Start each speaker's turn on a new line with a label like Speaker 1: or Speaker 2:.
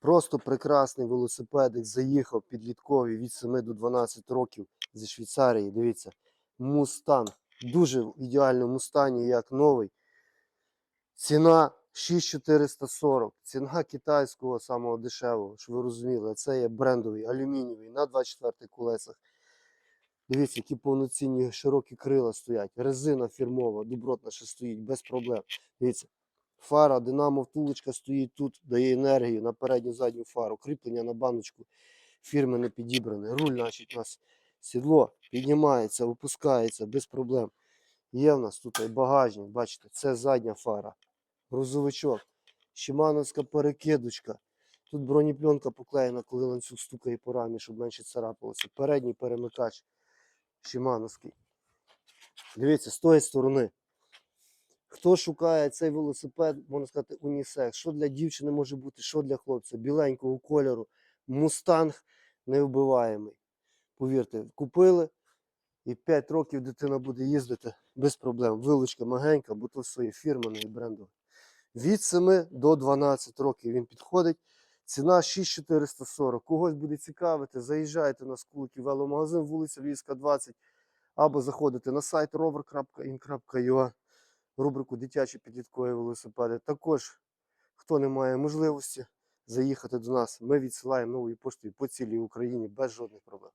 Speaker 1: Просто прекрасний велосипедик. Заїхав підлітковий від 7 до 12 років зі Швейцарії. Дивіться, мустанг. Дуже в ідеальному стані, як новий. Ціна 6440. Ціна китайського самого дешевого, щоб ви розуміли. Це є брендовий, алюмінієвий на 24 колесах. Дивіться, які повноцінні широкі крила стоять. Резина фірмова, добротна ще стоїть, без проблем. Дивіться, фара, динамо втулочка стоїть тут, дає енергію на передню задню фару, кріплення на баночку фірми не підібране. Руль, значить, у нас сідло піднімається, опускається без проблем. Є в нас тут багажник, бачите, це задня фара, грузовичок, Шимановська перекидочка. Тут бронепленка поклеєна, коли ланцюг стукає по рамі, щоб менше царапалося. Передній перемикач Шимановський. Дивіться, з тої сторони. Хто шукає цей велосипед, можна сказати, унісекс. Що для дівчини може бути, що для хлопця, біленького кольору, мустанг невбиваємий. Повірте, купили і 5 років дитина буде їздити без проблем. Вилучка магенька, бо то своє фірмене і брендове. Від 7 до 12 років він підходить. Ціна 6440. Когось буде цікавити, заїжджайте на скулки веломагазин, вулиця Львівська, 20, або заходите на сайт rover.in.ua, рубрику Дитячі підліткові велосипеди. Також, хто не має можливості заїхати до нас, ми відсилаємо новою поштою по цілій Україні без жодних проблем.